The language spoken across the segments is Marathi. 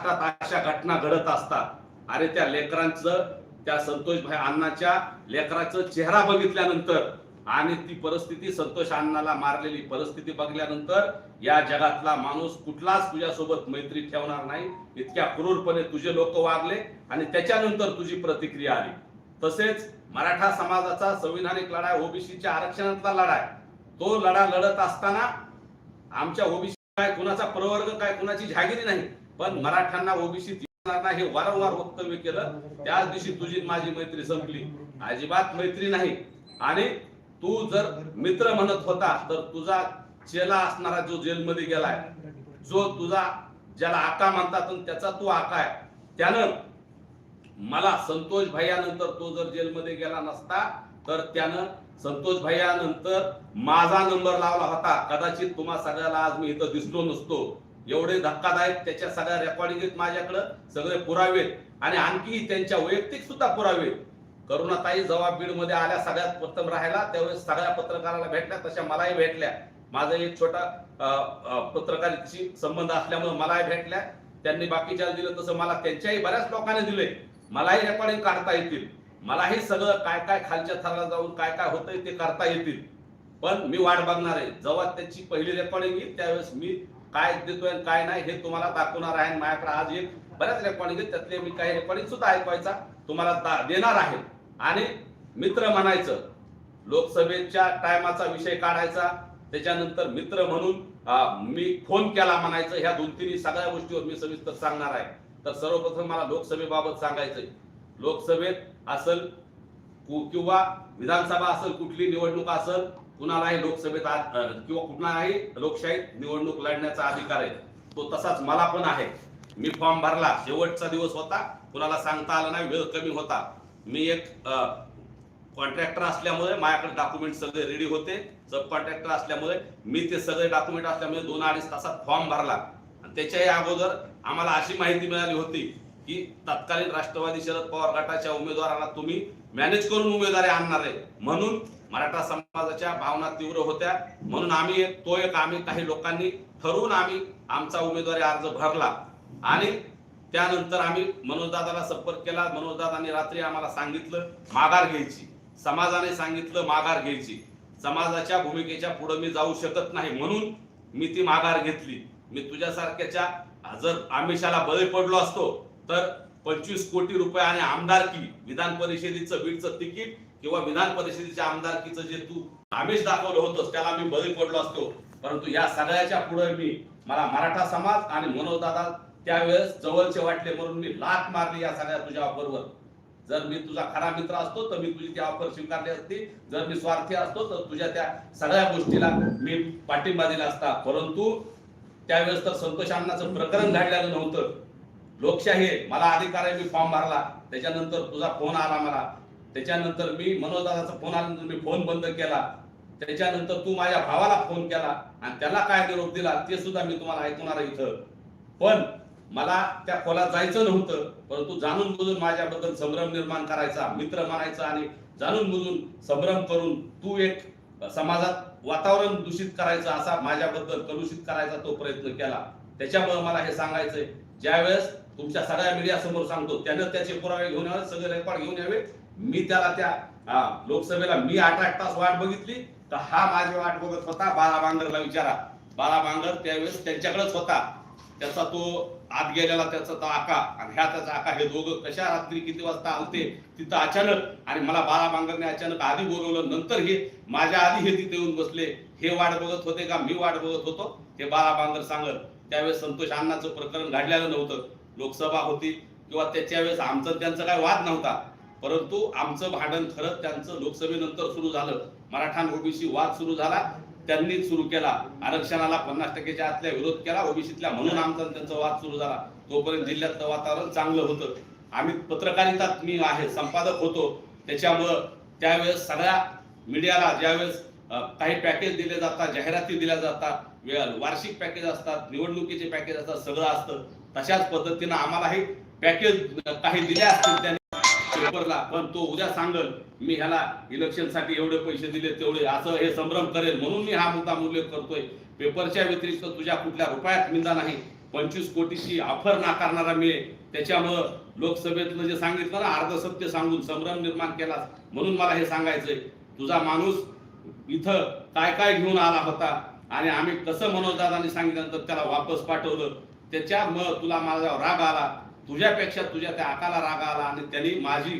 अशा घटना घडत असतात. अरे त्या लेकरांचं त्या संतोषभाई अण्णाच्या लेकराचं चेहरा बघितल्यानंतर आणि ती परिस्थिती संतोष अण्णाला मारलेली परिस्थिती बघल्यानंतर या जगातला माणूस कुठलाच तुझ्यासोबत मैत्री ठेवणार नाही. इतक्या क्रूरपणे तुझे लोक वागले आणि त्याच्यानंतर तुझी प्रतिक्रिया आली. तसेच मराठा समाजाचा संविधानिक लढा ओबीसीच्या आरक्षणातला लढा आहे तो लढा लढत असताना आमच्या ओबीसी काय कुणाचा प्रवर्ग काय कुणाची झागिरी नाही. पण मराठ्यांना ओबीसी हे वारंवार वक्तव्य केलं. त्याच दिवशी तुझी माझी मैत्री संपली. अजिबात मैत्री नाही. आणि तू जर मित्र म्हणत होता तर तुझा चेला असणारा जो जेलमध्ये गेलाय जो तुझा ज्याला आका म्हणतात आणि त्याचा तू आका आहे त्यानं मला संतोष भैयानंतर तो जर जेलमध्ये गेला नसता तर त्यानं संतोष भैयानंतर माझा नंबर लावला होता. कदाचित तुम्हा सगळ्याला आज मी इथं दिसलो नसतो. एवढे धक्कादायक त्याच्या सगळ्या रेकॉर्डिंग आहेत सगळे पुरावे आणि आणखी त्यांच्या वैयक्तिक सुद्धा पुरावे करुणाताई जेव्हा बीडमध्ये आल्या सगळ्यात प्रथम राहायला. त्यावेळेस सगळ्या पत्रकाराला भेटल्या तशा मलाही भेटल्या. माझा एक छोटा पत्रकारितेशी संबंध असल्यामुळे मलाही भेटल्या. त्यांनी बाकीच्या दिलं तसं मला त्यांच्याही बऱ्याच लोकांनी दिले मलाही रेकॉर्डिंग काढता येतील. मलाही सगळं काय काय खालच्या थराला जाऊन काय काय होतंय ते करता येतील. पण मी वाट बघणार आहे. जेव्हा त्याची पहिली रेकॉर्डिंग येईल त्यावेळेस मी काय देतोय आणि काय नाही हे तुम्हाला दाखवणार आहे आणि माझ्याकडे आज एक बऱ्याच रेकॉर्डिंग आहेत त्यातले मी काही रेकॉर्डिंग सुद्धा ऐकवायचा तुम्हाला दा- देणार आहे. आणि मित्र म्हणायचं लोकसभेच्या टायमाचा विषय काढायचा त्याच्यानंतर मित्र म्हणून मी फोन केला म्हणायचं ह्या दोन तीन सगळ्या गोष्टीवर मी सविस्तर सांगणार आहे. तर सर्वप्रथम मला लोकसभेबाबत सांगायचंय. लोकसभेत असल किंवा विधानसभा असेल कुठली निवडणूक असेल कुणालाही लोकसभेत किंवा कुणालाही लोकशाहीत निवडणूक लढण्याचा अधिकार आहे. तो तसाच मला पण आहे. मी फॉर्म भरला शेवटचा दिवस होता. कुणाला सांगता आलं नाही वेळ कमी होता. मी एक कॉन्ट्रॅक्टर असल्यामुळे माझ्याकडे डॉक्युमेंट सगळे रेडी होते. सब कॉन्ट्रॅक्टर असल्यामुळे मी ते सगळे डॉक्युमेंट असल्यामुळे दोन अडीच तासात फॉर्म भरला. आणि त्याच्याही अगोदर आम्हाला अशी माहिती मिळाली होती की तत्कालीन राष्ट्रवादी शरद पवार गटाच्या उमेदवाराला तुम्ही मॅनेज करून उमेदवारी आणणार आहे. म्हणून मराठा समाजाच्या भावना तीव्र होत्या. म्हणून आम्ही एक- तो एक आम्ही काही लोकांनी ठरवून आम्ही आमचा उमेदवारी अर्ज भरला. आणि त्यानंतर आम्ही मनोजदादाला संपर्क केला. मनोजदादांनी रात्री आम्हाला सांगितलं माघार घ्यायची. समाजाने सांगितलं माघार घ्यायची. समाजाच्या भूमिकेच्या पुढे मी जाऊ शकत नाही. म्हणून मी ती माघार घेतली. मी तुझ्यासारख्याच्या जर आमिषाला बळी पडलो असतो तर पंचवीस कोटी रुपये आणि आमदारकी विधान परिषदेचं बीडचं तिकीट किंवा विधान परिषदेच्या आमदारकीचं जे तू आमिष दाखवलं होतंस त्याला मी बळी पडलो असतो. परंतु या सगळ्याच्या पुढे मी मला मराठा समाज आणि मनोजदादा त्यावेळेस जवळचे वाटले म्हणून मी लाट मारली या सगळ्या तुझ्या ऑफरवर जर मी तुझा खरा मित्र असतो तर मी तुझी ती ऑफर स्वीकारली असती. जर मी स्वार्थी असतो तर तुझ्या त्या सगळ्या गोष्टीला मी पाठिंबा दिला असता. परंतु त्यावेळेस तर संतोष अण्णाचं प्रकरण घडलेलं नव्हतं. लोकशाही मला अधिकार आहे मी फॉर्म भरला. त्याच्यानंतर तुझा फोन आला मला. त्याच्यानंतर मी मनोजदादाचा फोन आल्यानंतर मी फोन बंद केला. त्याच्यानंतर तू माझ्या भावाला फोन केला आणि त्याला काय निरोप दिला ते सुद्धा मी तुम्हाला ऐकणार इथं. पण मला त्या खोलात जायचं नव्हतं परंतु जाणून बुजून माझ्याबद्दल संभ्रम निर्माण करायचा मित्र मानायचा आणि जाणून बुजून संभ्रम करून तू एक समाजात वातावरण दूषित करायचं असा माझ्याबद्दल कलुषित करायचा तो प्रयत्न केला. त्याच्यामुळे मला हे सांगायचंय. ज्यावेळेस तुमच्या सगळ्या मीडिया समोर सांगतो. त्यानं त्याचे पुरावे घेऊन यावे सगळे रेकॉर्ड घेऊन यावे. मी त्याला त्या लोकसभेला मी आठ आठ तास वाट बघितली. तर हा माझी वाट बघत होता. बाला बांगरला विचारा. बाला बांगर त्यावेळेस त्यांच्याकडेच होता. त्याचा तो आत गेलेला त्याचा तो आका आणि ह्या त्याचा आका हे दोघं कशा रात्री किती वाजता आलते तिथं अचानक आणि मला बाळा बांगरने अचानक आधी बोलवलं. नंतर हे माझ्या आधी हे तिथे येऊन बसले. हे वाट बघत होते का? मी वाट बघत होतो. हे बाला बांगर सांगत. त्यावेळेस संतोष अण्णाचं प्रकरण घडलेलं नव्हतं. लोकसभा होती किंवा त्याच्या वेळेस आमचं त्यांचं काय वाद नव्हता. परंतु आमचं भांडण खरंच त्यांचं लोकसभेनंतर सुरू झालं. मराठा ओबीसी वाद सुरू झाला. त्यांनीच सुरू केला. आरक्षणाला पन्नास टक्केच्या आतल्या विरोध केला. ओबीसीतल्या म्हणून आमचा त्यांचा वाद सुरू झाला. तोपर्यंत जिल्ह्यातलं वातावरण चांगलं होतं. आम्ही पत्रकारितात मी आहे संपादक होतो. त्याच्यामुळं त्यावेळेस सगळ्या मीडियाला ज्यावेळेस काही पॅकेज दिले जातात जाहिराती दिल्या जातात वार्षिक पॅकेज असतात निवडणुकीचे पॅकेज असतात सगळं असतं. तशाच पद्धतीनं आम्हालाही पॅकेज काही दिले असतील त्याने. पेपरला. पण तो उद्या सांगल मी ह्याला इलेक्शनसाठी एवढे पैसे दिले तेवढे असं हे संभ्रम करेल. म्हणून मी हा मुद्दा उल्लेख करतोय. पेपरच्या व्यतिरिक्त तुझ्या कुठल्या रुपयात मिंदा नाही. पंचवीस कोटीची ऑफर नाकारणारा मी त्याच्यामुळं लोकसभेतलं जे सांगितलं ना अर्ध सत्य सांगून संभ्रम निर्माण केला. म्हणून मला हे सांगायचंय. तुझा माणूस इथं काय काय घेऊन आला होता? आणि आम्ही कसं मनोजदादांनी सांगितल्यानंतर त्याला वापस पाठवलं? त्याच्यामुळं तुला माझ्यावर राग आला. तुझ्यापेक्षा तुझ्या त्या आकाला राग आला आणि त्यांनी माझी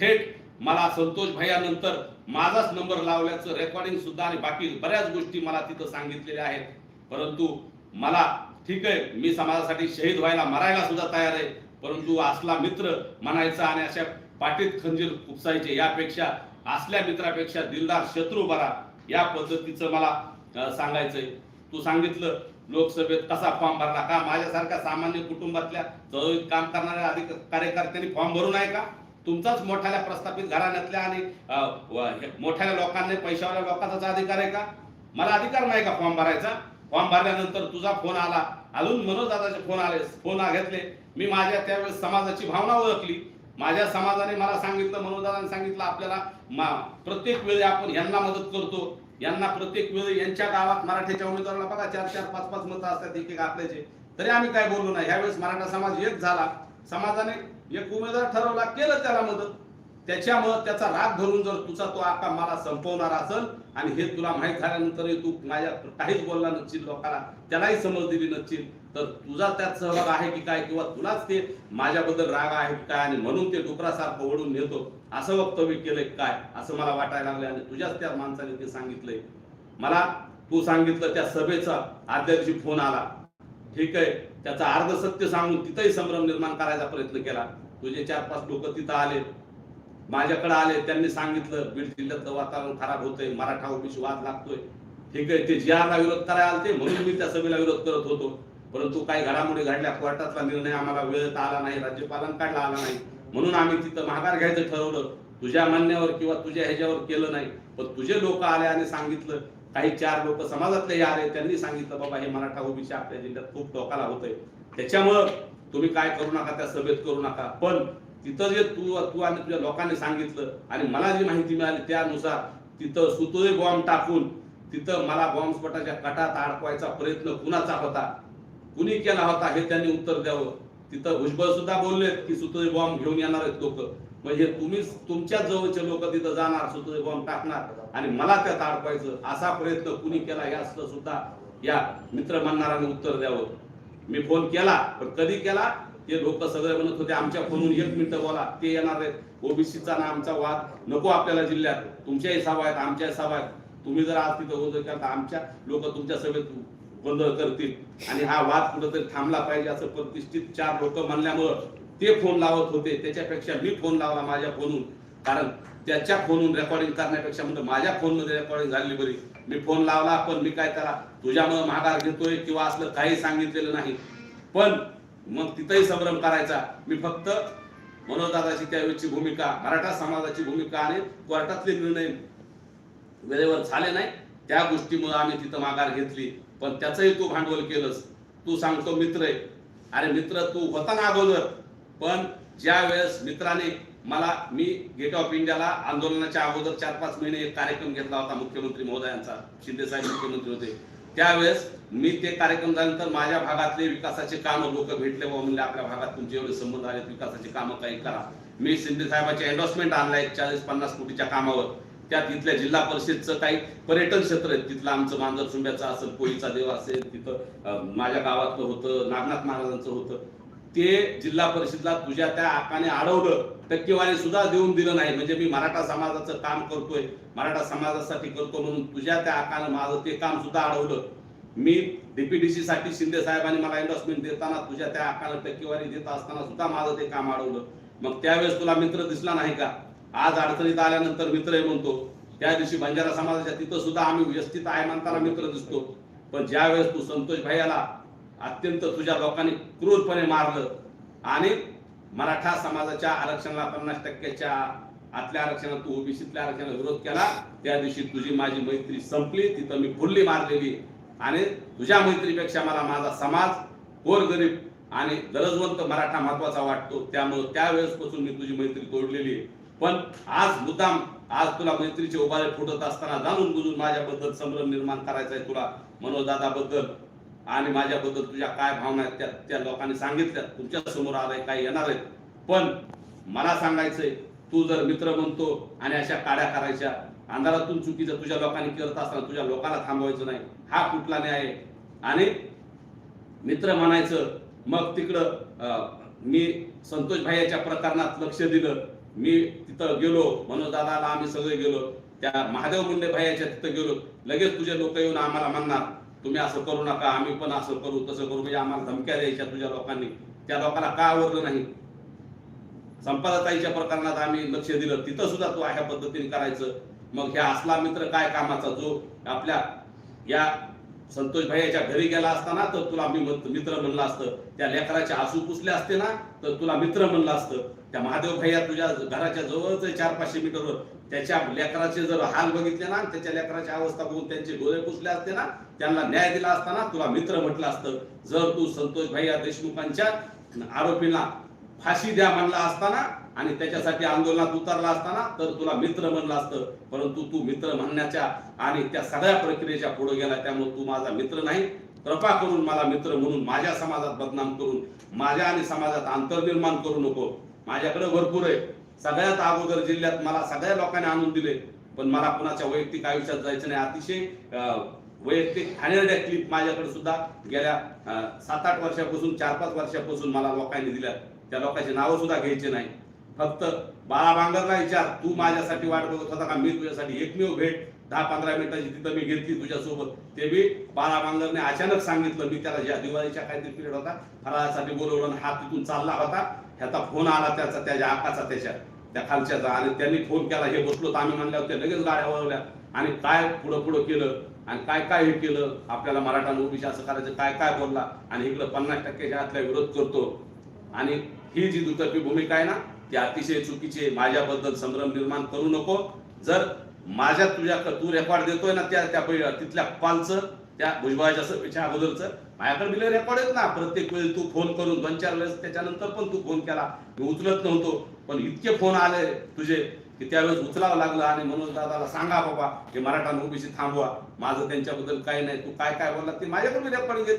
थेट मला संतोष भैयानंतर माझाच नंबर लावल्याचं रेकॉर्डिंग सुद्धा आणि बाकी बऱ्याच गोष्टी मला तिथं सांगितलेल्या आहेत. परंतु मला ठीक आहे मी समाजासाठी शहीद व्हायला मरायला सुद्धा तयार आहे. परंतु असला मित्र म्हणायचा आणि अशा पाठीत खंजीर खुपसायचे यापेक्षा असल्या मित्रापेक्षा दिलदार शत्रू बरा या पद्धतीचं मला सांगायचंय. तू सांगितलं लोकसभेत कसा फॉर्म भरला का? माझ्यासारख्या सामान्य कुटुंबातल्या चळवळीत काम करणाऱ्या अधिक कार्यकर्त्यांनी फॉर्म भरू नये का? तुमचाच मोठ्या प्रस्थापित घराण्यातल्या आणि मोठ्या लोकांनी पैशावाल्या लोकांचा अधिकार आहे का? मला अधिकार नाही का फॉर्म भरायचा? फॉर्म भरल्यानंतर तुझा फोन आला. अजून मनोजदादाचे फोन आले फोन घेतले. मी माझ्या त्यावेळेस समाजाची भावना ओळखली. माझ्या समाजाने मला सांगितलं मनोजदादाने सांगितलं आपल्याला मा- प्रत्येक वेळी आपण यांना मदत करतो. यांना प्रत्येक वेळी यांच्या गावात मराठ्याच्या उमेदवाराला बघा चार चार पाच पाच मतं असतात एक एक आपल्याचे. तरी आम्ही काय बोललो नाही. ह्यावेळेस मराठा समाज एक झाला. समाजाने एक उमेदवार ठरवला केलं त्याला मदत. त्याच्यामुळं त्याचा राग धरून जर तुझा तो आका मला संपवणार असेल आणि हे तुला माहीत झाल्यानंतर तू माझ्या काहीच बोलला नसशील लोकांना त्यालाही समज दिली नसशील. तर तुझा त्यात सहभाग आहे की काय किंवा तुलाच ते माझ्याबद्दल राग आहे की काय आणि म्हणून ते डुकरासारखं ओढून नेतो असं वक्तव्य केलंय काय असं मला वाटायला लागलं आणि तुझ्याच त्या माणसाने ते सांगितलंय. मला तू सांगितलं त्या सभेचा आदल्या दिवशी फोन आला. ठीक आहे त्याचा अर्ध सत्य सांगून तिथंही संभ्रम निर्माण करायचा प्रयत्न केला. तुझे चार पाच लोक तिथं आले. माझ्याकडे आले त्यांनी सांगितलं बीड जिल्ह्यातलं वातावरण खराब होतंय मराठा ओबीसी वाद लागतोय. ठीक आहे ते जी आरला विरोध करायला आलते म्हणून मी त्या सभेला विरोध करत होतो. परंतु काही घडामोडी घडल्या कोर्टातला निर्णय आम्हाला वेळेत आला नाही राज्यपालांना काढला आला नाही. म्हणून आम्ही तिथं माघार घ्यायचं ठरवलं. तुझ्या म्हणण्यावर किंवा तुझ्या ह्याच्यावर केलं नाही. पण तुझे लोक आले आणि सांगितलं. काही चार लोक समाजातले आले त्यांनी सांगितलं बाबा हे मराठा ओबीसी आपल्या जिल्ह्यात खूप टोकाला होतंय. त्याच्यामुळं तुम्ही काय करू नका त्या सभेत करू नका. पण तिथं जे तू तू आणि तुझ्या लोकांनी सांगितलं आणि मला जी माहिती मिळाली त्यानुसार तिथं सुतोय बॉम्ब टाकून तिथं मला बॉम्ब स्फोटाच्या कटात अडकवायचा प्रयत्न कुणाचा होता? कुणी केला होता हे त्यांनी उत्तर द्यावं? तिथं भुजबळ सुद्धा बोललेत की सुतोळे बॉम्ब घेऊन येणार आहेत लोक. म्हणजे तुम्ही तुमच्या जवळचे लोक तिथं जाणार सुतोळे बॉम्ब टाकणार. आणि मला त्यात अडकवायचं असा प्रयत्न कुणी केला याचं सुद्धा या मित्र म्हणणाऱ्याने उत्तर द्यावं. मी फोन केला पण कधी केला? ते लोक सगळे म्हणत होते आमच्या फोनवरून एक मिनिटं बोला ते येणार आहेत. ओबीसीचा ना आमचा वाद. नको आपल्याला जिल्ह्यात. तुमच्याही सभा आहेत आमच्याही सभा आहेत. तुम्ही जर आज तिथं होत आमच्या लोक तुमच्या सभेत गोंधळ करतील. आणि हा वाद कुठंतरी थांबला पाहिजे असं प्रतिष्ठित चार लोक म्हणल्यामुळं ते फोन लावत होते. त्याच्यापेक्षा मी फोन लावला माझ्या फोनहून. कारण त्याच्या फोनहून रेकॉर्डिंग करण्यापेक्षा म्हणजे माझ्या फोनमध्ये रेकॉर्डिंग झाली बरी. मी फोन लावला पण मी काय त्याला तुझ्यामुळे माघार घेतोय किंवा असलं काही सांगितलेलं नाही. पण मग तिथंही संभ्रम करायचा. मी फक्त मनोजदादाची त्यावेळची भूमिका मराठा समाजाची भूमिका आणि कोर्टातले निर्णय वेळेवर झाले नाही. त्या गोष्टीमुळे आम्ही तिथं माघार घेतली. पण त्याचंही तू भांडवल केलंस. तू सांगतो मित्र आहे. अरे मित्र तू होता ना अगोदर. पण ज्या वेळेस मित्राने मला मी गेट ऑफ इंडियाला आंदोलनाच्या अगोदर चार पाच महिने एक कार्यक्रम घेतला होता मुख्यमंत्री महोदयांचा शिंदे साहेब मुख्यमंत्री होते. त्यावेळेस मी ते कार्यक्रम झाल्यानंतर माझ्या भागातले विकासाचे कामं लोक भेटले व म्हणले आपल्या भागात तुमचे एवढे संबंध आले विकासाचे कामं काही करा. मी शिंदे साहेबाचे एन्डॉर्समेंट आणला एक चाळीस पन्नास कोटीच्या कामावर. त्यात इथल्या जिल्हा परिषदचं काही पर्यटन क्षेत्र आहे तिथलं आमचं मांजर सुंब्याचं असेल कोळीचा देव असेल तिथं माझ्या गावातलं होतं नागनाथ महाराजांचं होतं. ते जिल्हा परिषदला तुझ्या त्या आकाने अडवलं टक्केवारी सुद्धा देऊन दिलं नाही. म्हणजे मी मराठा समाजाचं काम करतोय मराठा समाजासाठी करतो म्हणून तुझ्या त्या आकाने माझं ते काम सुद्धा अडवलं मी डीपीडीसी साठी शिंदे साहेबांनी मला इन्व्हेस्टमेंट देताना तुझ्या त्या आकाने टक्केवारी देत असताना सुद्धा माझं ते काम अडवलं मग त्यावेळेस तुला मित्र दिसला नाही का? आज अडचणीत आल्यानंतर मित्र म्हणतो त्या दिवशी बंजारा समाजाच्या तिथं सुद्धा आम्ही व्यवस्थित आहे म्हणताना मित्र दिसतो. पण ज्या वेळेस तू संतोष भाईयाला अत्यंत तुझ्या लोकांनी क्रूरपणे मारलं आणि मराठा समाजाच्या आरक्षणाला पन्नास टक्क्याच्या आतल्या आरक्षणात तू ओबीसीतल्या आरक्षणाला विरोध केला त्या दिवशी तुझी माझी मैत्री संपली तिथं मी फुल्ली मारलेली. आणि तुझ्या मैत्रीपेक्षा मला माझा समाज गोरगरीब आणि गरजवंत मराठा महत्त्वाचा वाटतो. त्यामुळे त्यावेळेसपासून मी तुझी मैत्री तोडलेली आहे. पण आज मुद्दाम आज तुला मैत्रीचे उभारे फुटत असताना जाणून बुजून माझ्याबद्दल संभ्रम निर्माण करायचा आहे तुला मनोजदादाबद्दल आणि माझ्याबद्दल तुझ्या काय भावना आहेत त्या त्या लोकांनी सांगितल्या. तुमच्यासमोर आलंय काय येणार आहेत. पण मला सांगायचंय तू जर मित्र म्हणतो आणि अशा काड्या करायच्या अंधारातून चुकीचं तुझ्या लोकांनी करत असताना तुझ्या लोकांना थांबवायचं नाही. हा कुठला न्याय आहे? आणि मित्र म्हणायचं मग तिकडं अं, मी संतोष भाई याच्या प्रकरणात लक्ष दिलं. मी तिथं गेलो मनोज दादाला आम्ही सगळे गेलो. त्या महादेव मुंडे भाईच्या तिथं गेलो. लगेच तुझे लोक येऊन आम्हाला म्हणणार तुम्ही असं करू नका आम्ही पण असं करू तसं करू. म्हणजे आम्हाला धमक्या द्यायच्या तुझ्या लोकांनी. त्या लोकांना का आवडलं नाही? संपादताईच्या प्रकरणात आम्ही लक्ष दिलं. तिथं सुद्धा तू अशा पद्धतीने करायचं. मग ह्या असला मित्र काय कामाचा जो आपल्या या संतोष भाईच्या घरी गेला असताना तर तुला मी मित्र म्हणलं असतं. त्या लेकराचे आसू पुसले असते ना तर तुला मित्र म्हणलं असतं. त्या महादेव भैया तुझ्या घराच्या जवळच चार पाचशे मीटरवर त्याच्या लेकराचे जर हाल बघितले ना त्याच्या लेकराची अवस्था बघून त्यांचे डोळे पुसले असते ना त्यांना न्याय दिला असताना तुला मित्र म्हटलं असतं. जर तू संतोष भैया देशमुखांच्या आरोपींना फाशी द्या म्हणला असताना आणि त्याच्यासाठी आंदोलनात उतरला असताना तर तुला मित्र म्हणलं असतं. परंतु तू मित्र म्हणण्याच्या आणि त्या सगळ्या प्रक्रियेच्या पुढे गेला त्यामुळे तू माझा मित्र नाही. कृपा करून मला मित्र म्हणून माझ्या समाजात बदनाम करून माझ्या आणि समाजात अंतर निर्माण करू नको. माझ्याकडे भरपूर आहे. सगळ्यात अगोदर जिल्ह्यात मला सगळ्या लोकांनी आणून दिले. पण मला कुणाच्या वैयक्तिक आयुष्यात जायचं नाही. अतिशय वैयक्तिक हाणेरड्या क्लिप माझ्याकडे सुद्धा गेल्या सात आठ वर्षापासून चार पाच वर्षापासून मला लोकांनी दिल्या. त्या लोकांची नावं सुद्धा घ्यायची नाही. फक्त बाळा बांगरला विचार. तू माझ्यासाठी वाट बघत होता का? मी तुझ्यासाठी एकमेव भेट. दहा पंधरा मिनिटाची तिथं मी घेतली तुझ्यासोबत. ते बी बाळा बांगरने अचानक सांगितलं. मी त्याला ज्या दिवाळीच्या काहीतरी पिरियड होता फराळासाठी बोलवलं हा तिथून चालला होता. ह्याचा फोन आला त्याचा त्याच्या आकाचा त्याच्या त्या खालच्याचा. आणि त्यांनी फोन केला. हे बसलो तर आम्ही म्हणल्या होत्या लगेच गाड्या वळवल्या. आणि काय पुढं पुढं केलं? आणि काय काय हे केलं? आपल्याला मराठा ओबीसी असं करायचं काय काय बोलला? आणि इकडं पन्नास टक्क्याच्या आतल्या विरोध करतो. आणि ही जी दुतर्फी भूमिका आहे ना ते अतिशय चुकीचे माझ्याबद्दल संभ्रम निर्माण करू नको. जर माझ्या तुझ्या तू रेकॉर्ड देतोय ना त्या त्या तिथल्या कॉलचं त्या भुजबळाच्या सभेच्या अगोदरचं माझ्याकडे बिले रेकॉर्ड आहेत ना. प्रत्येक वेळी तू फोन करून दोन चार वेळेस त्याच्यानंतर पण तू फोन केला. मी उचलत नव्हतो पण इतके फोन आले तुझे की त्यावेळेस उचलावं लागलं आणि म्हणून दादाला सांगा बाबा हे मराठा ओबीसी थांबवा. माझं त्यांच्याबद्दल काही नाही. तू काय काय बोलला ते माझ्याकडून रेकॉर्डिंग घेत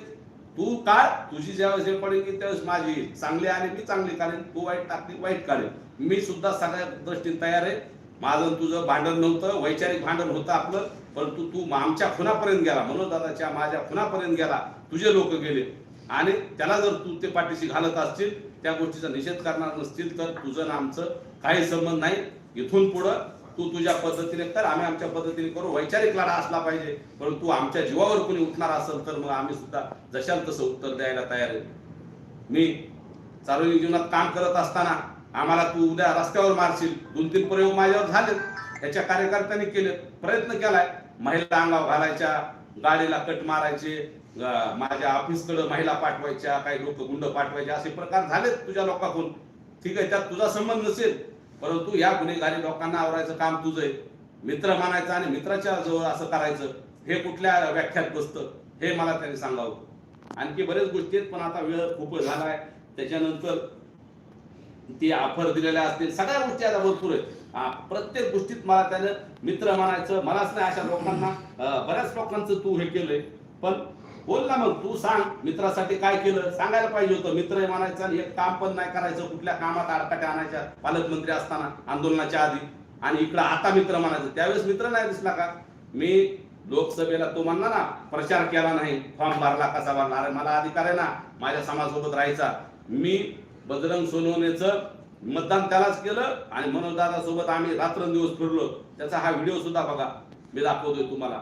तू काय तुझी ज्यावेळेस रेकॉर्डिंग घेत त्यावेळेस माझी येईल. चांगली आणि मी चांगली काढेन तू वाईट टाकली वाईट काढेल. मी सुद्धा सगळ्या दृष्टीने तयार आहे. माझं तुझं भांडण नव्हतं वैचारिक भांडण होतं आपलं परंतु तू आमच्या खुनापर्यंत गेला म्हणून दादाच्या माझ्या खुनापर्यंत गेला तुझे लोक गेले. आणि त्याला जर तू ते पाठीशी घालत असतील त्या गोष्टीचा निषेध करणार नसतील तर तुझं आमचं काही संबंध नाही. इथून पुढं तू तुझ्या पद्धतीने कर आम्ही आमच्या पद्धतीने करू. वैचारिक लढा असला पाहिजे परंतु आमच्या जीवावर कोणी उठणार असेल तर मग आम्ही सुद्धा जशाल तसं उत्तर द्यायला तयार आहे. मी सार्वजनिक जीवनात काम करत असताना आम्हाला तू उद्या रस्त्यावर मारशील. दोन तीन प्रयोग माझ्यावर झाले याच्या कार्यकर्त्यांनी केले प्रयत्न केलाय. महिला अंगावर घालायच्या गाडीला कट मारायचे माझ्या ऑफिसकडे महिला पाठवायच्या काही लोक गुंड पाठवायचे असे प्रकार झालेत तुझ्या लोकांकडून. ठीक आहे त्यात तुझा संबंध नसेल परंतु या गुन्हेगारी लोकांना आवरायचं काम तुझं आहे. मित्र मानायचं आणि मित्राच्या जवळ असं करायचं हे कुठल्या व्याख्यात बसतं हे मला त्यांनी सांगावं. आणखी बरेच गोष्टी आहेत पण आता वेळ खूप झालाय. त्याच्यानंतर ती ऑफर दिलेल्या असतील सगळ्या गोष्टी आता भरपूर आहेत. प्रत्येक गोष्टीत मला त्यानं मित्र मानायचं मलाच नाही अशा लोकांना. बऱ्याच लोकांचं तू हे केलंय पण बोल ना मग तू सांग. मित्रासाठी काय केलं? सांगायला पाहिजे होतं. मित्र म्हणायचं एक काम पण नाही करायचं. कुठल्या कामात अडकाट्या आणायच्या पालकमंत्री असताना आंदोलनाच्या आधी. आणि इकडं आता मित्र म्हणायचं. त्यावेळेस मित्र नाही दिसला का? मी लोकसभेला तो म्हणला ना प्रचार केला नाही. फॉर्म भरला कसा भरला? अरे मला अधिकार आहे ना माझ्या समाजासोबत राहायचा. मी बजरंग सोनवणेचं मतदान त्यालाच केलं आणि मनोजदादा सोबत आम्ही रात्रंदिवस फिरलो. त्याचा हा व्हिडिओ सुद्धा बघा. मी दाखवतोय तुम्हाला.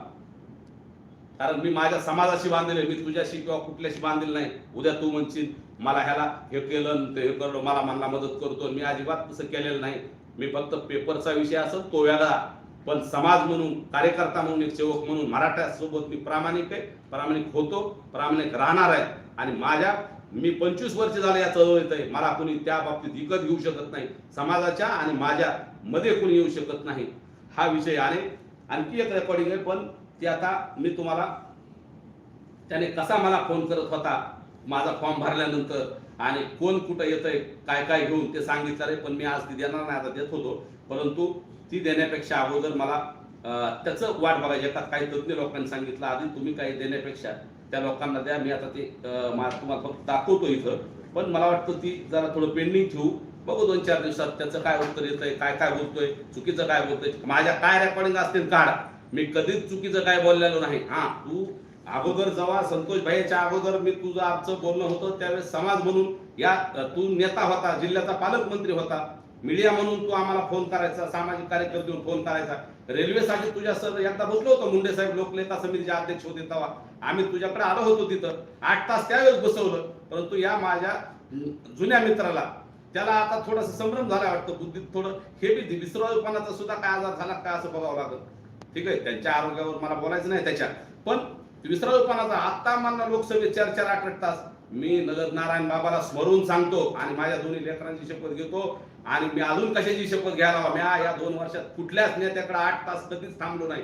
कारण मी माझ्या समाजाशी बांधलेले मी तुझ्याशी किंवा कुठल्याशी बांधलेलं नाही. उद्या तू म्हणशील मला ह्याला हे केलं ते हे करलं मला मला मदत करतो. मी अजिबात तसं केलेलं नाही. मी फक्त पेपरचा विषय असं तो वेगळा पण समाज म्हणून कार्यकर्ता म्हणून एक सेवक म्हणून मराठ्यासोबत मी प्रामाणिक आहे. प्रामाणिक होतो प्रामाणिक राहणार आहे. आणि माझ्या मी पंचवीस वर्ष झाले या चळवळीत आहे. मला कोणी त्या बाबतीत विकत घेऊ शकत नाही. समाजाच्या आणि माझ्या मध्ये कोणी येऊ शकत नाही. हा विषय आणि आणखी एक रेकॉर्डिंग आहे पण ती आता मी तुम्हाला त्याने कसा मला फोन करत होता माझा फॉर्म भरल्यानंतर आणि कोण कुठं येतंय काय काय घेऊन ते सांगितलं रे पण मी आज ती देणार नाही आता देत होतो. परंतु ती देण्यापेक्षा अगोदर मला त्याचं वाट बघायची. का काही तज्ज्ञ लोकांनी सांगितलं आधी तुम्ही काही देण्यापेक्षा त्या लोकांना द्या मी आता ते तुम्हाला फक्त दाखवतो इथं. पण मला वाटतं ती जरा थोडं पेंडिंग ठेवू. बघू दोन चार दिवसात त्याचं काय उत्तर येतंय काय काय बोलतोय चुकीचं काय बोलतोय. माझ्या काय रेकॉर्डिंग असतील काढ. मी कधीच चुकीचं काय बोललेलो नाही. हा तू अगोदर जेव्हा संतोष भाईच्या अगोदर मी तुझं आमचं बोलणं होतं त्यावेळेस समाज म्हणून या तू नेता होता जिल्ह्याचा पालकमंत्री होता. मीडिया म्हणून तू आम्हाला फोन करायचा सामाजिक कार्यकर्त्यावर फोन करायचा. रेल्वेसाठी तुझ्या सर एकदा बसलो होतो मुंडे साहेब लोकनेता समितीचे अध्यक्ष होते तेव्हा. आम्ही तुझ्याकडे आलो होतो तिथं. आठ तास त्यावेळेस बसवलं परंतु या माझ्या जुन्या मित्राला त्याला आता थोडासा संभ्रम झाला वाटतं बुद्धीत थोडं हे बी विसरवाळपणाचा सुद्धा काय आजार झाला काय असं बघावं लागत ठीक आहे? त्यांच्या आरोग्यावर मला बोलायचं नाही त्याच्या पण विसरवाळपणाचा आता मला लोकसभेत चार चार आठ आठ तास. मी नगर नारायण बाबाला स्मरून सांगतो आणि माझ्या दोन्ही लेकरांची शपथ घेतो आणि मी अजून कशाची शपथ घ्यायला हवा? म्या या दोन वर्षात कुठल्याच नेत्याकडे आठ तास कधीच थांबलो नाही.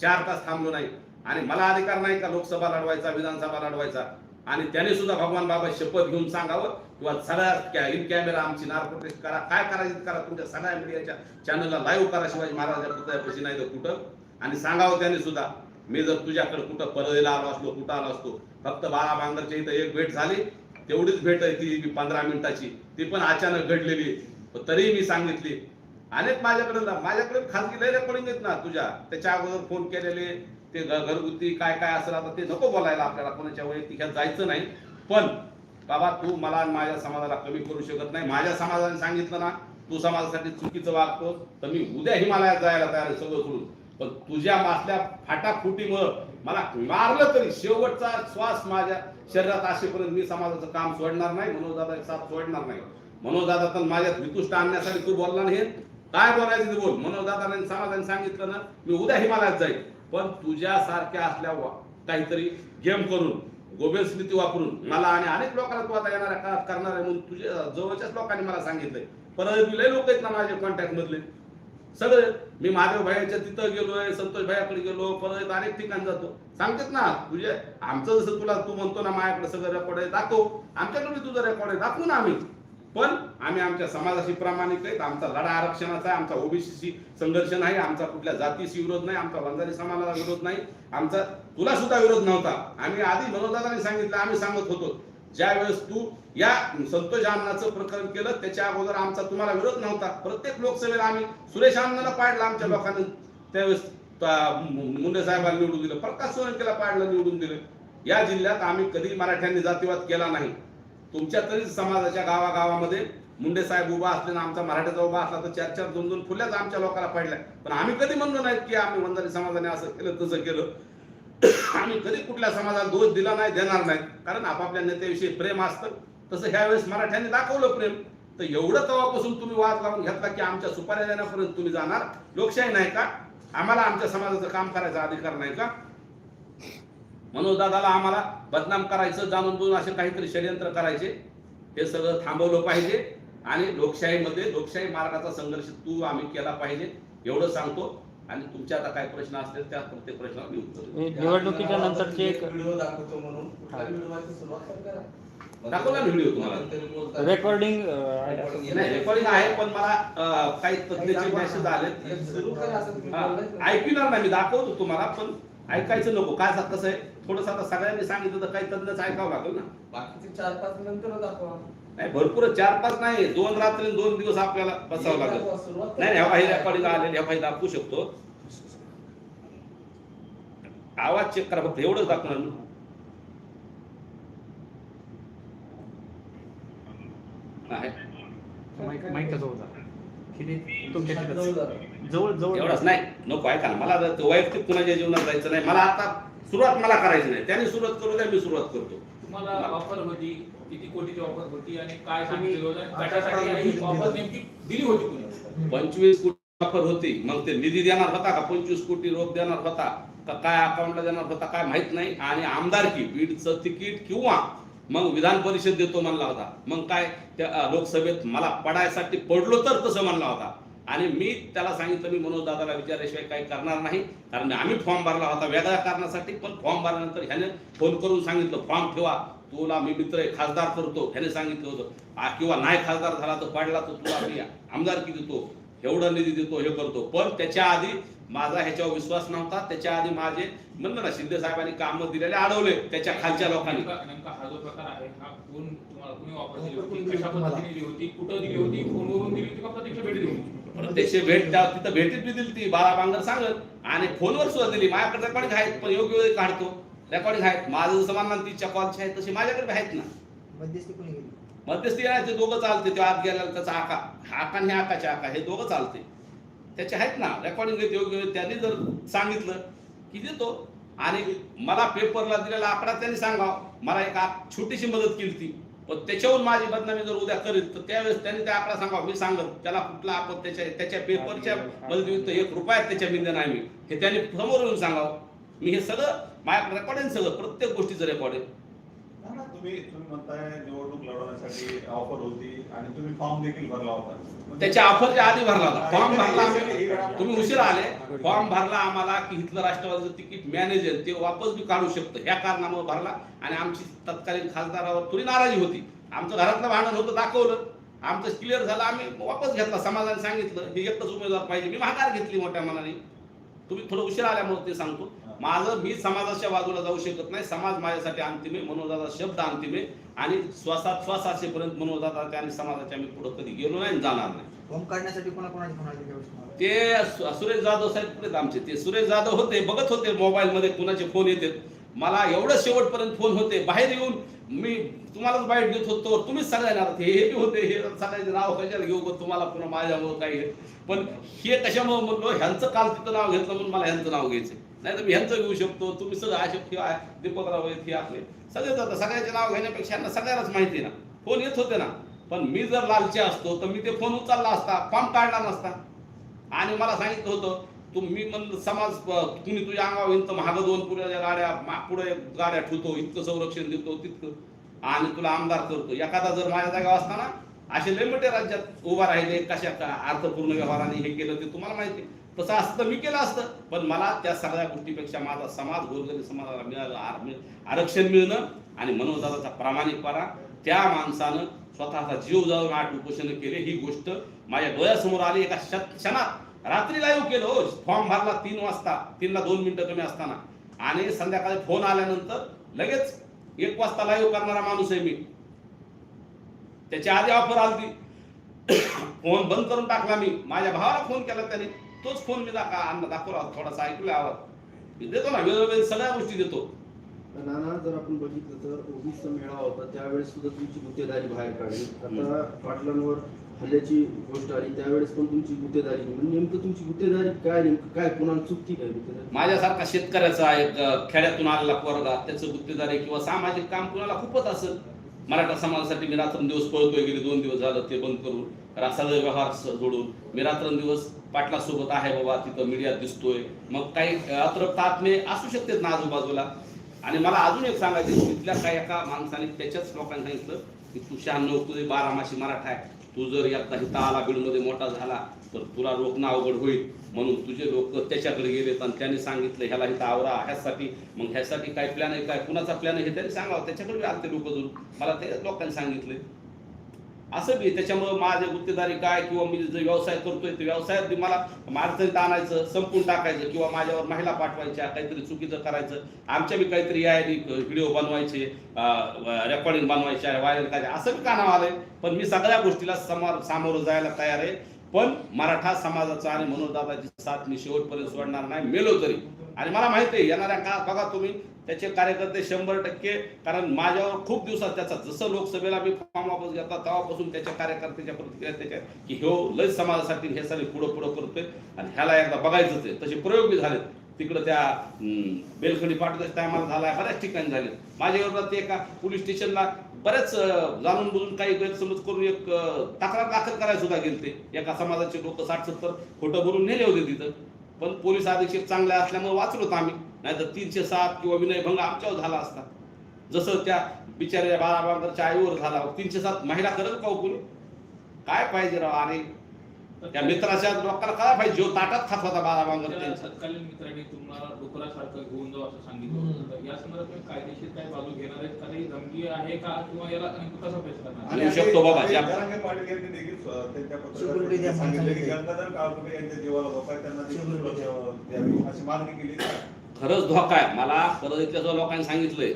चार तास थांबलो नाही. आणि मला अधिकार नाही का लोकसभा लढवायचा विधानसभा लढवायचा? आणि त्याने सुद्धा भगवान बाबा शपथ घेऊन सांगावं किंवा सगळ्या इन कॅमेरा आमची नार्कोटेस्ट करा. काय करायचं करा? तुमच्या सगळ्या मीडियाच्या चॅनलला लाईव्ह करा शिवाजी महाराजांच्या पुतळ्यापाशी नाही तर कुठं? आणि सांगावं त्याने सुद्धा मी जर तुझ्याकडे कुठं परळीला आलो असलो कुठं आलो असतो फक्त बाळा बांगरच्या इथं एक भेट झाली तेवढीच भेट आहे ती पंधरा मिनिटाची. ती पण अचानक घडलेली तरी तरीही मी सांगितली अनेक माझ्याकडे माझ्याकडे खाजगी लय रेकॉर्डिंग आहेत ना तुझ्या. त्याच्या अगोदर फोन केलेले ते घरगुती काय काय असेल आता ते नको बोलायला आपल्याला कोणाच्या वैयक्तिक ह्यात जायचं नाही. पण बाबा तू मला आणि माझ्या समाजाला कमी करू शकत नाही. माझ्या समाजाने सांगितलं ना तू समाजासाठी चुकीचं वागतो तर मी उद्या हिमालयात जायला तयार आहे सगळं सोडून. पण तुझ्या मासल्या फाटाफुटीमुळं मला मारलं तरी शेवटचा श्वास माझ्या शरीरात असेपर्यंत मी समाजाचं काम सोडणार नाही मनोज साथ सोडणार नाही. मनोजदादा तर माझ्यात वितुष्ट आणण्यासाठी तू बोलला नाही. काय बोलायचं ते बोल. मनोज समाजाने सांगितलं ना मी उद्या हिमालयात जाईल पण तुझ्या सारख्या असल्या काहीतरी गेम करून गोबेल स्मृती वापरून मला आणि अनेक लोकांना तू आता येणाऱ्या काळात करणार आहे म्हणून तुझ्या जवळच्याच लोकांनी मला सांगितलंय. परत लय लोक आहेत ना माझ्या कॉन्टॅक्ट मधले. सगळे. मी महादेव भाईच्या तिथं गेलोय संतोष भाईकडे गेलो परत अनेक ठिकाण जातो. सांगतेत ना तुझे आमचं जसं तुला तू म्हणतो ना माझ्याकडे सगळं रेकॉर्ड आहे दाखव. आमच्याकडे तुझं रेकॉर्ड आहे दाखवू ना आम्ही. पण आम्ही आमच्या समाजाशी प्रामाणिक आहेत आमचा लढा आरक्षणाचा आहे आमचा ओबीसीशी संघर्ष नाही आमचा कुठल्या जातीशी विरोध नाही आमचा वंजारी समाजाला विरोध नाही आमचा तुला सुद्धा विरोध नव्हता. आम्ही आधी मनोदादाने सांगितलं आम्ही सांगत होतो ज्या वेळेस तू या संतोष अण्णाचं प्रकरण केलं त्याच्या अगोदर आमचा तुम्हाला विरोध नव्हता. प्रत्येक लोकसभेला आम्ही सुरेश अण्णाला पाडलं आमच्या लोकांनी. त्यावेळेस त्या मुंडे साहेबांना निवडून दिलं प्रकाश सोळंकेला पाडलं निवडून दिलं. या जिल्ह्यात आम्ही कधी मराठ्यांनी जातीवाद केला नाही. तुमच्या तरी समाजाच्या गावागावामध्ये मुंडे साहेब उभा असले ना आमचा मराठ्याचा उभा असला तर चार चार दोन दोन फुल्याच आमच्या लोकांना पडल्या. पण आम्ही कधी म्हणलो नाहीत की आम्ही वंजारी समाजाने असं केलं तसं केलं. आम्ही कधी कुठल्या समाजाला दोष दिला नाही देणार नाही. कारण आपापल्या नेत्याविषयी प्रेम असतं. तसं ह्यावेळेस मराठ्यांनी दाखवलं प्रेम. तर एवढं तवापासून तुम्ही वाद लावून घेतला की आमच्या सुपाऱ्या देण्यापर्यंत तुम्ही जाणार. लोकशाही नाही का? आम्हाला आमच्या समाजाचं काम करायचा अधिकार नाही का? मनोज दादाला आम्हाला बदनाम करायचं जाणून बुजून असे काहीतरी षडयंत्र करायचे. हे सगळं थांबवलं पाहिजे. आणि लोकशाहीमध्ये लोकशाही मार्गाचा संघर्ष तू आम्ही केला पाहिजे. एवढं सांगतो. आणि तुमच्या आता काय प्रश्न असतील त्या प्रत्येक प्रश्नाला मी उत्तर देतो. हे निवडणुकीच्या नंतरचे एक व्हिडिओ दाखवतो म्हणून. दाखवला ना व्हिडिओ तुम्हाला? तरी बोलता. रेकॉर्डिंग नाही रेकॉर्डिंग आहे पण मला काही तज्ञाचे मेसेज आले एक सुरू करा असं तुम्ही बोललात ना. ऐकणार नाही मी दाखवतो तुम्हाला पण ऐकायचं नको. काय कसं आहे थोडंसं आता सगळ्यांनी सांगितलं तर काही तज्ञच ऐकावं लागेल ना. बाकीचे चार पाच नंतर दाखवा. नाही भरपूर चार पाच नाही दोन रात्री दोन दिवस आपल्याला बसावं सुरुवात नाही नाही काही रेकॉर्डिंग आलेली ह्या काही दाखवू शकतो. आवाज चेक करा फक्त एवढंच दाखवणार एवढंच नाही. नको ऐका ना. मला वैयक्तिक कुणाच्या जीवनात जायचं नाही. मला आता सुरुवात मला करायची नाही. त्याने सुरुवात करू द्या मी सुरुवात करतो. तुम्हाला ऑफर होती किती कोटीची ऑफर होती आणि काय सांगितलं गटासाठी ऑफर नेमकी दिली होती कुणी? पंचवीस कोटी ऑफर होती. मग ते निधी देणार होता का? पंचवीस कोटी रोख देणार होता का? काय अकाउंटला देणार होता? काय माहीत नाही. आणि आमदारकी बीडचं तिकीट किंवा मग विधान परिषद देतो म्हणला होता. मग काय? त्या लोकसभेत मला पडायसाठी पडलो तर तसं म्हणला होता. आणि मी त्याला सांगितलं मी मनोज दादाला विचारल्याशिवाय काही करणार नाही. कारण आम्ही फॉर्म भरला होता वेगळ्या कारणासाठी पण फॉर्म भरल्यानंतर ह्याने फोन करून सांगितलं फॉर्म ठेवा. तुला मी मित्र आहे खासदार करतो. ह्याने सांगितलं होतं. आ, किंवा नाही खासदार झाला तर पडला तर तुला मी आमदारकी देतो? एवढा निधी देतो हे करतो. पण त्याच्या आधी माझा ह्याच्यावर विश्वास नव्हता. त्याच्या आधी माझे म्हणलं ना शिंदे साहेबांनी कामं दिलेले अडवले त्याच्या खालच्या लोकांनी. हा जो प्रकार आहे हा कोण तुम्हाला कोणी वापर दिली वापर कोणी होती? दिली कशा तुम्हाला? पद्धतीने दिली होती? कुठं दिली होती? फोनवरून दिली होती का प्रत्यक्ष भेट दिली होती? प्रत्यक्ष भेट त्या तिथं भेटीत बी दिली ती बारा बांगर सांगत आणि फोनवर सुद्धा दिली. माझ्याकडे रेकॉर्डिंग आहेत पण योग्य वेळी काढतो. रेकॉर्डिंग आहेत. माझं जसं म्हणणार तिच्या कॉलचे आहेत तसे माझ्याकडे आहेत ना. मध्यस्थी कोणी गेली मध्यस्थी आहे ते दोघं चालते. ते आत गेल्याला त्याचा आका. आका आणि आकाचे आका हे दोघं चालते. त्याचे आहेत ना. रेकॉर्डिंग घेत योग्य त्यांनी जर सांगितलं की देतो. आणि मला पेपरला दिलेला आकडा त्यांनी सांगावं. मला एक छोटीशी मदत केली ती. पण त्याच्याहून माझी बदनामी जर उद्या करीत तर त्यावेळेस त्यांनी त्या आकडा सांगावा. मी सांगत त्याला कुठला आपण त्याच्या त्याच्या पेपरच्या मदतीयुक्त एक रुपयात त्याच्या मिंद नाही मी हे त्यांनी समोर येऊन सांगावं. मी हे सगळं माझ्याकडे रेकॉर्डिंग सगळं प्रत्येक गोष्टीचं रेकॉर्डिंग तुम्ही तुम्ही म्हणताय निवडणूक लढवण्यासाठी ऑफर होती आणि तुम्ही फॉर्म देखील भरला होता. पण त्याच्या ऑफरच्या आधी भरला होता. फॉर्म भरला तुम्ही उशीर आले. फॉर्म भरला आम्हाला की इथलं राष्ट्रवादीचं तिकीट मॅनेज आहे ते वापस बी काढू शकतं. ह्या कारणामुळे भरला. आणि आमची तत्कालीन खासदारावर थोडी नाराजी होती. आमचं घरातलं भांडण होतं दाखवलं. आमचं क्लिअर झालं. आम्ही वापस घेतला. समाजाने सांगितलं हे एकच उमेदवार पाहिजे. मी माघार घेतली मोठ्या मनाने. तुम्ही थोडं उशीर आल्यामुळे ते सांगतो. माझं मी समाजाच्या बाजूला जाऊ शकत नाही. समाज माझ्यासाठी अंतिम आहे मनोदादा शब्द अंतिम आहे. आणि श्वासात श्वास असेपर्यंत मनोदादा आणि समाजाच्या मी पुढे कधी गेलो नाही आणि जाणार नाही. काढण्यासाठी कोणाकोणाची? ते सुरेश जाधव साहेब पुढे आमचे? ते सुरेश जाधव होते बघत होते मोबाईल मध्ये कुणाचे फोन येते मला एवढं शेवटपर्यंत फोन होते. बाहेर येऊन मी तुम्हालाच बाईट घेत होतो तुम्हीच सगळ्यांना हे हे बी होते हे सगळ्यांचे नाव कशाला घेऊ तुम्हाला पुन्हा माझ्यामुळे काही आहे. पण हे कशामुळे म्हणलो ह्यांचं काल तिथं नाव घेतलं म्हणून मला ह्यांचं नाव घ्यायचं नाही तर मी ह्यांचं घेऊ शकतो तुम्ही सगळं अशोक दीपकराव आहेत हे आपले. सगळेच आता सगळ्यांचे नाव घेण्यापेक्षा यांना सगळ्यांनाच माहिती आहे ना. फोन येत होते ना. पण मी जर लालचे असतो तर मी ते फोन उचलला असता फॉर्म काढला नसता. आणि मला सांगितलं होतं तुम्ही म्हणलं समाज कुणी तुझ्या अंगावर इंत महाग दोन पुऱ्याच्या गाड्या पुढे गाड्या ठेवतो इतकं संरक्षण देतो तितकं. आणि तुला आमदार करतो. एखादा जर माझ्या जागा असताना असे लय मोठे राज्यात उभा राहिले कशा अर्थपूर्ण व्यवहाराने हे केलं ते तुम्हाला माहिती आहे. तसं असतं मी केलं असतं. पण मला त्या सगळ्या गोष्टीपेक्षा माझा समाज गोरगरीब समाजाला मिळालं आर- आरक्षण मिळणं आणि मनोदादाचा प्रामाणिकपणा त्या माणसानं स्वतःचा जीव जाऊन आठ उपोषण केले ही गोष्ट माझ्या डोळ्यासमोर आली एका क्षणात. रात्री लाईव्ह केलं हो. फॉर्म भरला तीन वाजता. तीनला दोन मिनिटं कमी असताना. आणि संध्याकाळी फोन आल्यानंतर लगेच एक वाजता लाईव्ह करणारा माणूस आहे मी. त्याच्या आधी ऑफर आलती. फोन बंद करून टाकला मी. माझ्या भावाला फोन केला त्याने. तोच फोन मी दाखवा अन्न दाखवला. थोडासा ऐकला आवाज. मी देतो ना वेळोवेळी सगळ्या गोष्टी देतो. नाना जर आपण बघितलं तर ओबीसीचा मेळावा होता. त्यावेळेस सुद्धा तुमची गुत्तेदारी बाहेर काढली. आता पाटलांवर हल्ल्याची गोष्ट आली त्यावेळेस पण तुमची गुत्तेदारी. म्हणजे नेमकं तुमची गुत्तेदारी काय नेमकं काय कोणाला चुकती काय गुत्तेदारी? माझ्यासारखा शेतकऱ्याचा एक खेड्यातून आलेला पोरगा त्याचं गुत्तेदारी किंवा सामाजिक काम कुणाला खूपच असं मराठा समाजासाठी मी रात्रंदिवस पळतोय गेले दोन दिवस झालं ते बंद करून. रा- व्यवहार जोडून. मी रात्रंदिवस पाटलासोबत आहे बाबा तिथं मीडियात दिसतोय. मग काही अतृप्त आत्मे असू शकतात ना आजूबाजूला. आणि मला अजून एक सांगायचं तिथल्या काही एका माणसाने त्याच्याच लोकांनी सांगितलं की तू शहाण्णव तुझे बारामाशी मराठा आहे. तू जर एकदा हिता आला बीडमध्ये मोठा झाला तर तुला रोखणं अवघड होईल. म्हणून तुझे लोक त्याच्याकडे गेलेत आणि त्याने सांगितलं ह्याला हिता आवरा ह्यासाठी. मग ह्यासाठी काय प्लॅन आहे काय कुणाचा प्लॅन आहे हे त्याने सांगावं. त्याच्याकडे आले ते लोक जरूर. मला ते लोकांनी सांगितले असं बी त्याच्यामुळं माझे गुत्तेदारी काय किंवा मी जो व्यवसाय करतोय तर व्यवसायात बी मला अडचणीत आणायचं संपून टाकायचं किंवा माझ्यावर महिला पाठवायच्या काहीतरी चुकीचं करायचं. आमच्या बी काहीतरी या व्हिडिओ बनवायचे रेकॉर्डिंग बनवायचे व्हायरल करायचे. असं बी कानावर आलंय. पण मी सगळ्या गोष्टीला समोर सामोरं जायला तयार आहे. पण मराठा समाजाचा आणि मनोदादाची साथ मी शेवटपर्यंत सोडणार नाही मेलो तरी. आणि मला माहिती आहे येणाऱ्या काळात बघा तुम्ही त्याचे कार्यकर्ते शंभर टक्के कारण माझ्यावर खूप दिवसात त्याचा जसं लोकसभेला मी फॉर्म वापस घेतला तेव्हापासून त्याच्या कार्यकर्त्याच्या प्रतिक्रिया त्याच्या की हो लय समाजासाठी हे सगळे पुढं पुढं करतोय आणि ह्याला एकदा बघायचंच आहे. तसे प्रयोग बी झालेत. तिकडं त्या हम्म, बेलखंडी पाठवण्याच्या टायमाला झाला बऱ्याच ठिकाणी झाले. माझ्याबरोबर ते एका पोलीस स्टेशनला बरेच जाणून बुजून काही गैरसमज करून एक तक्रार दाखल करायला सुद्धा गेलते. एका समाजाचे लोक साठ सत्तर खोटं भरून नेले होते तिथं. पण पोलीस अधीक्षक चांगले असल्यामुळे वाचलो होतो आम्ही. नाहीतर तीनशे सात किंवा विनयभंग आमच्यावर झाला असता. जसं त्या बिचाऱ्या बारा बांगरच्या आईवर झाला. तीनशे सात महिला करत का हो कोणी? काय पाहिजे राव? अरे त्या मित्राच्या लोकांना काय पाहिजे? जीव ताटात खात होता बारा बांगर त्या त्यांचा. तत्कालीन मित्राने तुम्हाला डुकरासारखं घेऊन जाऊ असं सांगितलं तर या संदर्भात तुम्ही कायदेशीर काय बाजू घेणार आहेत का? काही धमकी आहे का? किंवा याला कसं फेस करणार? आणि- येऊ शकतो बाबा, पाटील यांनी देखील त्यांच्या पत्रकात सांगितलं की जर काळकुटे यांच्या जीवाला धोका त्यांना अशी मागणी केली. खरंच धोका आहे. मला परत इथल्या जो लोकांनी सांगितलंय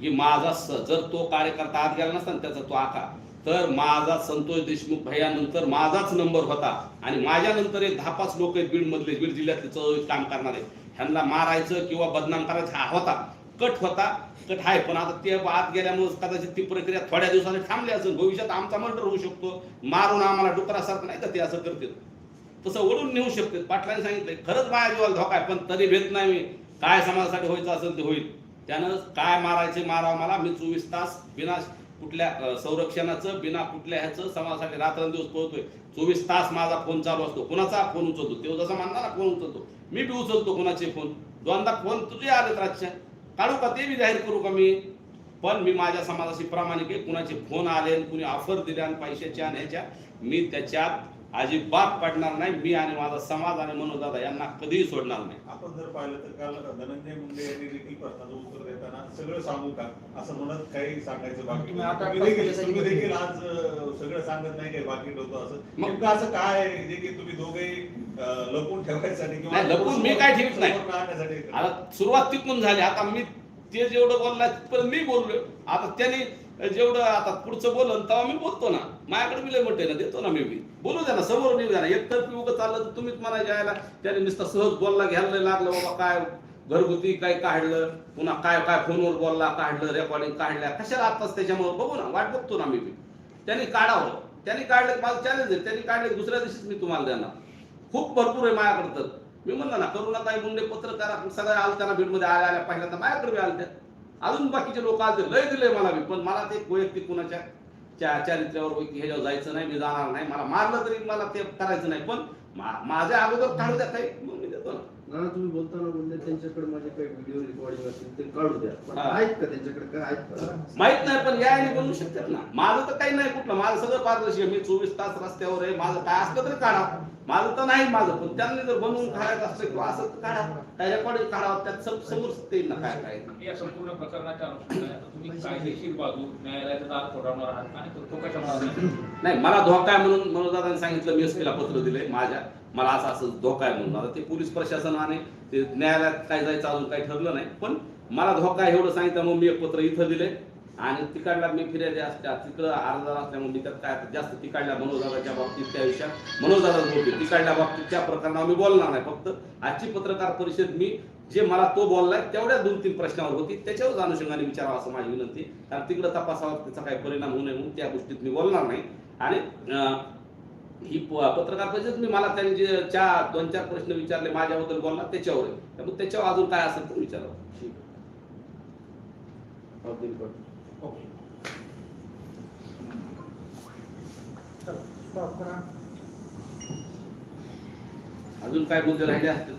की माझा स- जर तो कार्यकर्ता आत गेला नसता ना त्याचा तो आका तर माझा संतोष देशमुख भैयानंतर माझाच नंबर होता. आणि माझ्यानंतर एक दहा पाच लोक आहेत बीड मधले बीड जिल्ह्यातले चळवळीत काम करणारे. ह्यांना मारायचं किंवा बदनाम करायचं हा होता. कट होता कट आहे. पण आता ते आत गेल्यामुळे कदाचित ती प्रक्रिया थोड्या दिवसाने थांबली असेल. भविष्यात आमचा मर्डर होऊ शकतो. मारून आम्हाला डुकरासारखं नाही का ते असं करतील? तसं ओढून नेऊ शकते पाटलांनी सांगितलं खरंच माझ्या जीवाला धोका आहे पण तरी भेट नाही मी. काय समाजासाठी व्हायचं असेल ते होईल. त्यानं काय मारायचे मारावं मला? मी चोवीस तास बिना कुठल्या संरक्षणाचं बिना कुठल्या ह्याचं समाजासाठी रात्रंदिवस पोहोचतोय चोवीस तास माझा फोन चालू असतो. कोणाचा फोन उचलतो? तो जसा म्हणणार फोन उचलतो. मी बी उचलतो कोणाचे फोन. दोनदा फोन तुझे आले रातच्या. काढू का? ते बी जाहीर करू का मी? पण मी माझ्या समाजाशी प्रामाणिक आहे. कुणाचे फोन आले कुणी ऑफर दिल्या आणि पैशाच्या आणि ह्याच्या मी त्याच्यात अजिबात पडणार नाही. मी आणि माझा समाज आणि मनोदादा यांना कधीही सोडणार नाही. आपण जर पाहिलं तर काल धनंजय मुंडे यांनी देखील प्रश्नाचं उत्तर देताना सगळं सांगू का? असं म्हणत काही सांगायचं बाकी तुम्ही नव्हतं. आता तुम्ही देखील बोलले. आज सगळं सांगत नाही काही बाकी ठेवतो असं. मग- नेमकं असं काय आहे? जे की तुम्ही दोघेही अं, लपून ठेवायसाठी नाही, लपून मी काय ठेवत नाही. सुरुवात तिथून झाली. आता मी ते जेवढं बोलला तिथपर्यंत मी बोललोय. आता त्यांनी जेवढं आता पुढचं बोललं तेव्हा मी बोलतो ना. माझ्याकडे मी लय मोठे ना देतो ना मी बी. बोलू द्या ना समोर येऊ द्या ना. तर उगं चाललं तर तुम्हीच मला यायला. त्याने नुसतं सहज बोलला घ्यायला लागलं बाबा काय घरगुती काय काढलं पुन्हा काय काय फोनवर बोलला काढलं रेकॉर्डिंग काढल्या. कशाला आत्ताच त्याच्यामुळे? बघू ना वाट बघतो ना मी बी. त्यांनी काढावं. त्यांनी काढलं माझं चॅलेंज आहे. त्यांनी काढले दुसऱ्या दिवशीच मी तुम्हाला देणार. खूप भरपूर आहे माझ्याकडे तर. मी म्हणलं ना करुणाताई मुंडे पत्रकार सगळ्या आल त्यांना भेटमध्ये आल्या आल्या पहिल्यांदा माझ्याकडे बी आलत्या अजून बाकीचे लोक आले लय दिले मला बी. पण मला ते वैयक्तिक कुणाच्या च्या चारित्र्यावर ह्याच्यावर जायचं नाही मी जाणार नाही. मला मारलं तरी मला ते करायचं नाही. पण माझ्या अगोदर काढू द्या काही मग ना ना तुम्ही बोलताना बोलले त्यांच्याकडे माझे काही व्हिडिओ रेकॉर्डिंग असतील ते काढू द्या. पण हा. आहेत का त्यांच्याकडे? काय आहेत का? माहीत नाही पण याने बनवू शकतात ना. माझं तर काही नाही कुठलं. माझं सगळं पारदर्शी आहे. मी चोवीस तास रस्त्यावर आहे. माझं काय असलं तरी काढा. माझं तर नाही माझं पण त्यांनी जर बनवून काढायचं असलं किंवा असं तर काढा. काय रेकॉर्डिंग काढावं. त्यात सम- समोर येईल ना काय काय. या संपूर्ण प्रकरणाच्या अनुषंगाने आता तुम्ही कायदेशीर बाजू न्यायालयाचा दार ठोठावणार आहात आणि तो- तो कशामुळे नाही मला धोका आहे म्हणून मनोजदादांनी सांगितलं. मी एसपीला पत्र दिले माझ्या मला असं असं धोका आहे म्हणून. आता ते पोलीस प्रशासनाने ते न्यायालयात काय जायचं अजून काही ठरलं नाही. पण मला धोका आहे एवढं सांगितलं मग मी एक पत्र इथं दिले आणि तिकडला मी फिर्यादी असत्या तिकडं अर्जदार असल्यामुळे मी त्यात काय जास्त तिकडल्या मनोजदादाच्या बाबतीत त्या विषयात मनोजदादा बोलते तिकडल्या बाबतीत त्या प्रकरणावर मी बोलणार नाही. फक्त आजची पत्रकार परिषद मी जे मला तो बोललाय तेवढ्या दोन तीन प्रश्नावर होती. त्याच्यावर अनुषंगाने विचारावं असं माझी विनंती कारण तिकडं तपासावर त्याचा काही परिणाम होऊ नये म्हणून त्या गोष्टीत मी बोलणार नाही. आणि ही प- पत्रकार परिषद मी मला त्यांनी जे चार दोन चार प्रश्न विचारले माझ्याबद्दल बोलला त्याच्यावर त्यामुळे त्याच्यावर अजून काय असेल तर करा. अजून काय मुद्दे राहिले असतील?